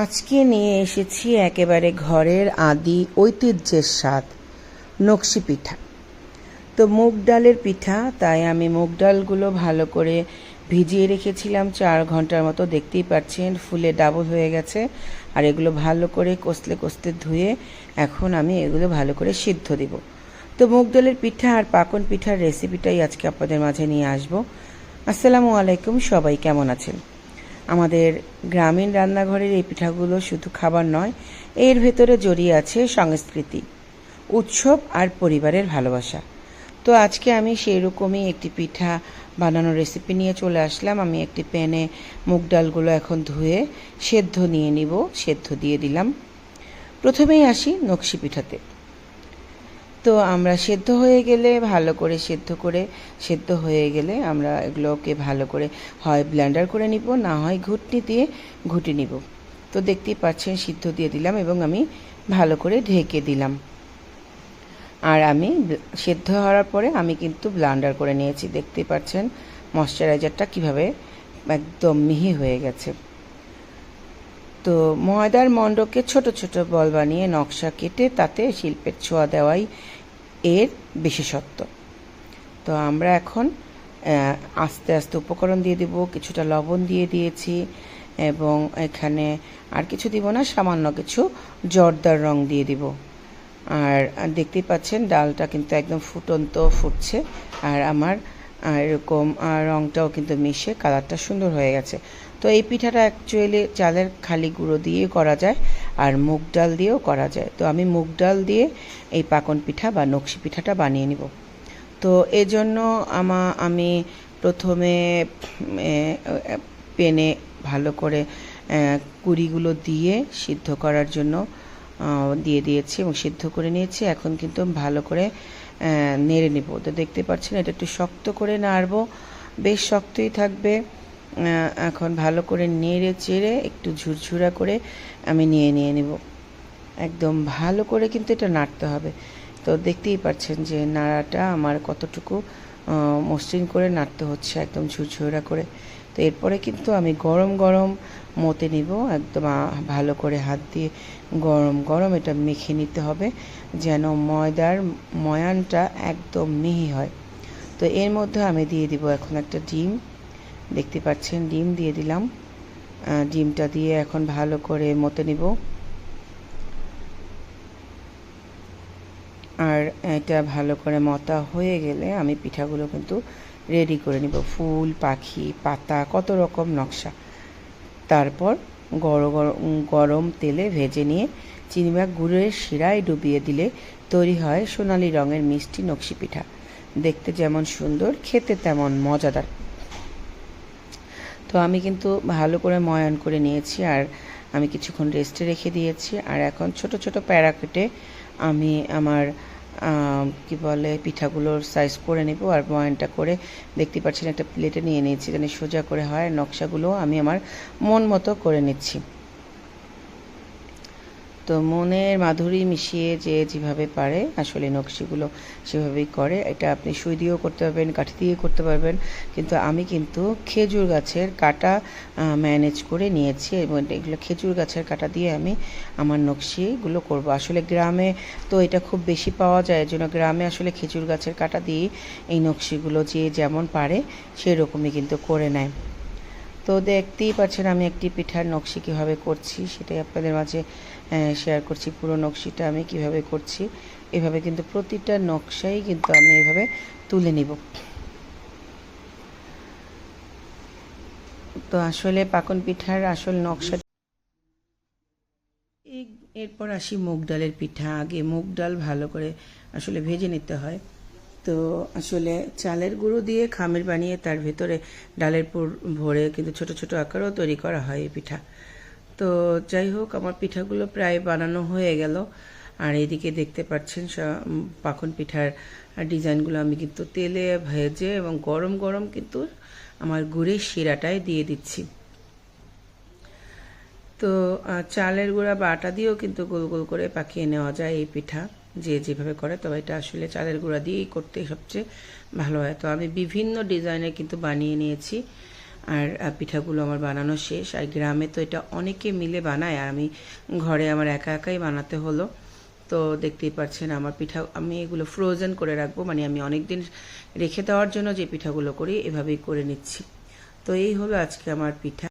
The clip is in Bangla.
আজকে নিয়ে এসেছি একেবারে ঘরের আদি ঐতিহ্যের স্বাদ, নকশি পিঠা। তো মুগ ডালের পিঠা, তাই আমি মুগ ডালগুলো ভালো করে ভিজিয়ে রেখেছিলাম, চার ঘণ্টার মতো দেখতেই পাচ্ছেন, ফুলে ডাবল হয়ে গেছে। আর এগুলো ভালো করে কষলে কষলে ধুয়ে এখন আমি এগুলো ভালো করে সিদ্ধ দিব। তো মুগ ডালের পিঠা আর পাকন পিঠার রেসিপিটাই আজকে আপনাদের মাঝে নিয়ে আসব। আসসালামু আলাইকুম, সবাই কেমন আছেন? আমাদের গ্রামীণ রান্নাঘরের এই পিঠাগুলো শুধু খাবার নয়, এর ভেতরে জড়িয়ে আছে সংস্কৃতি, উৎসব আর পরিবারের ভালোবাসা। তো আজকে আমি সেই রকমই একটি পিঠা বানানোর রেসিপি নিয়ে চলে আসলাম। আমি একটি প্যানে মুগ ডালগুলো এখন ধুয়ে সেদ্ধ নিয়ে নিব, সেদ্ধ দিয়ে দিলাম। প্রথমেই আসি নকশি পিঠাতে। তো আমরা সেদ্ধ হয়ে গেলে ভালো করে সেদ্ধ করে, সেদ্ধ হয়ে গেলে আমরা এগুলোকে ভালো করে হয় ব্লেন্ডার করে নিব, না হয় ঘুটনি দিয়ে ঘুটে নিব। তো দেখতেই পাচ্ছেন সিদ্ধ দিয়ে দিলাম এবং আমি ভালো করে ঢেকে দিলাম। আর আমি সেদ্ধ হওয়ার পরে আমি কিন্তু ব্লান্ডার করে নিয়েছি। দেখতেই পাচ্ছেন ময়শ্চারাইজারটা কীভাবে একদম মিহি হয়ে গেছে। তো ময়দার মণ্ডকে ছোট ছোট বল বানিয়ে নকশা কেটে তাতে শিল্পের ছোঁয়া দেওয়াই এর বিশেষত্ব। তো আমরা এখন আস্তে আস্তে উপকরণ দিয়ে দেব, কিছুটা লবণ দিয়ে দিয়েছি এবং এখানে আর কিছু দিব না, সামান্য কিছু জর্দার রং দিয়ে দিব। আর দেখতেই পাচ্ছেন ডালটা কিন্তু একদম ফুটন্ত ফুটছে আর আমার এরকম রংটাও কিন্তু মিশে, কালারটা সুন্দর হয়ে গেছে। তো এই পিঠাটা অ্যাকচুয়ালি চালের খালি গুঁড়ো দিয়ে করা যায় আর মুগ ডাল দিয়েও করা যায়। তো আমি মুগ ডাল দিয়ে এই পাকন পিঠা বা নকশি পিঠাটা বানিয়ে নিব। তো এজন্য আমা, আমি প্রথমে পেনে ভালো করে কুড়িগুলো দিয়ে সিদ্ধ করার জন্য দিয়ে দিয়েছি এবং সিদ্ধ করে নিয়েছি। এখন কিন্তু ভালো করে নেড়ে নেব। তো দেখতে পাচ্ছেন, এটা একটু শক্ত করে নাড়বো। বেশ শক্তই থাকবে। এখন ভালো করে নেড়ে চেড়ে একটু ঝুরঝুরা করে আমি নিয়ে নিয়ে নেব। একদম ভালো করে কিন্তু এটা নাড়তে হবে। তো দেখতেই পাচ্ছেন যে নাড়াটা আমার কতটুকু মসৃণ করে নাড়তে হচ্ছে একদম ঝুরঝুরা করে। তো এরপরে কিন্তু আমি গরম গরম মতে নিব। একদম ভালো করে হাত দিয়ে গরম গরম এটা মেখে নিতে হবে যেন ময়দার ময়ানটা একদম মিহি হয়। তো এর মধ্যে আমি দিয়ে দিব এখন একটা ডিম। দেখতে পাচ্ছেন, ডিম দিয়ে দিলাম। ডিমটা দিয়ে এখন ভালো করে মতে নিব। আর এটা ভালো করে মতা হয়ে গেলে আমি পিঠাগুলো কিন্তু রেডি করে নিব। ফুল, পাখি, পাতা, কত রকম নকশা। তারপর গরম গরম তেলে ভেজে নিয়ে চিনিবা গুড়ের শিরায় ডুবিয়ে দিলে তৈরি হয় সোনালি রঙের মিষ্টি নকশি পিঠা। দেখতে যেমন সুন্দর, খেতে তেমন মজাদার। তো আমি কিন্তু ভালো করে ময়ান করে নিয়েছি আর আমি কিছুক্ষণ রেস্টে রেখে দিয়েছি। আর এখন ছোট ছোট প্যারা কেটে আমি আমার কি বলে, পিঠাগুলোর সাইজ করে নেব আর ময়ানটা করে দেখতে পাচ্ছেন একটা প্লেটে নিয়ে নিয়েছি। যেন সোজা করে হয় নকশাগুলো আমি আমার মন মতো করে নিচ্ছি। তো মনের মাধুরী মিশিয়ে যে যেভাবে পারে, আসলে নকশিগুলো সেভাবেই করে। এটা আপনি সুই দিয়েও করতে পারবেন, কাঠি দিয়ে করতে পারবেন। কিন্তু আমি কিন্তু খেজুর গাছের কাটা ম্যানেজ করে নিয়েছি এবং এগুলো খেজুর গাছের কাটা দিয়ে আমি আমার নকশিগুলো করব। আসলে গ্রামে তো এটা খুব বেশি পাওয়া যায় জন্য গ্রামে আসলে খেজুর গাছের কাটা দিয়ে এই নকশিগুলো যে যেমন পারে সেরকমই কিন্তু করে নেয়। তো দেখতেই পাচ্ছেন আমি একটি পিঠার নকশি কীভাবে করছি, সেটাই আপনাদের মাঝে শেয়ার করছি। পুরো নকশিটা আমি কীভাবে করছি, এভাবে কিন্তু প্রতিটা নকশাই কিন্তু আমি এভাবে তুলে নিব। তো আসলে পাকন পিঠার আসল নকশা এরপর আসি মুগ ডালের পিঠা। আগে মুগ ডাল ভালো করে আসলে ভেজে নিতে হয়। তো আসলে চালের গুঁড়ো দিয়ে খামের বানিয়ে তার ভেতরে ডালের পুর ভরে কিন্তু ছোট ছোট আকারও তৈরি করা হয় এই পিঠা। তো যাই হোক, আমার পিঠাগুলো প্রায় বানানো হয়ে গেল। আর এদিকে দেখতে পাচ্ছেন পাখন পিঠার ডিজাইনগুলো আমি কিন্তু তেলে ভেজে এবং গরম গরম কিন্তু আমার গুড়ের শিরাটায় দিয়ে দিচ্ছি। তো চালের গুঁড়া বা আটা দিয়েও কিন্তু গোল গোল করে পাকিয়ে নেওয়া যায় এই পিঠা। যে যেভাবে করে, তবে এটা আসলে চালের গুঁড়া দিয়েই করতে সবচেয়ে ভালো হয়। তো আমি বিভিন্ন ডিজাইনের কিন্তু বানিয়ে নিয়েছি, আর পিঠাগুলো আমার বানানো শেষ। আর গ্রামে তো এটা অনেকে মিলে বানায়, আর আমি ঘরে আমার একা একাই বানাতে হলো। তো দেখতেই পাচ্ছেন আমার পিঠা, আমি এগুলো ফ্রোজেন করে রাখব মানে আমি অনেক দিন রেখে দেওয়ার জন্য যে পিঠাগুলো করি, এভাবেই করে নিচ্ছি। তো এই হলো আজকে আমার পিঠা।